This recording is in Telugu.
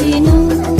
మహిమ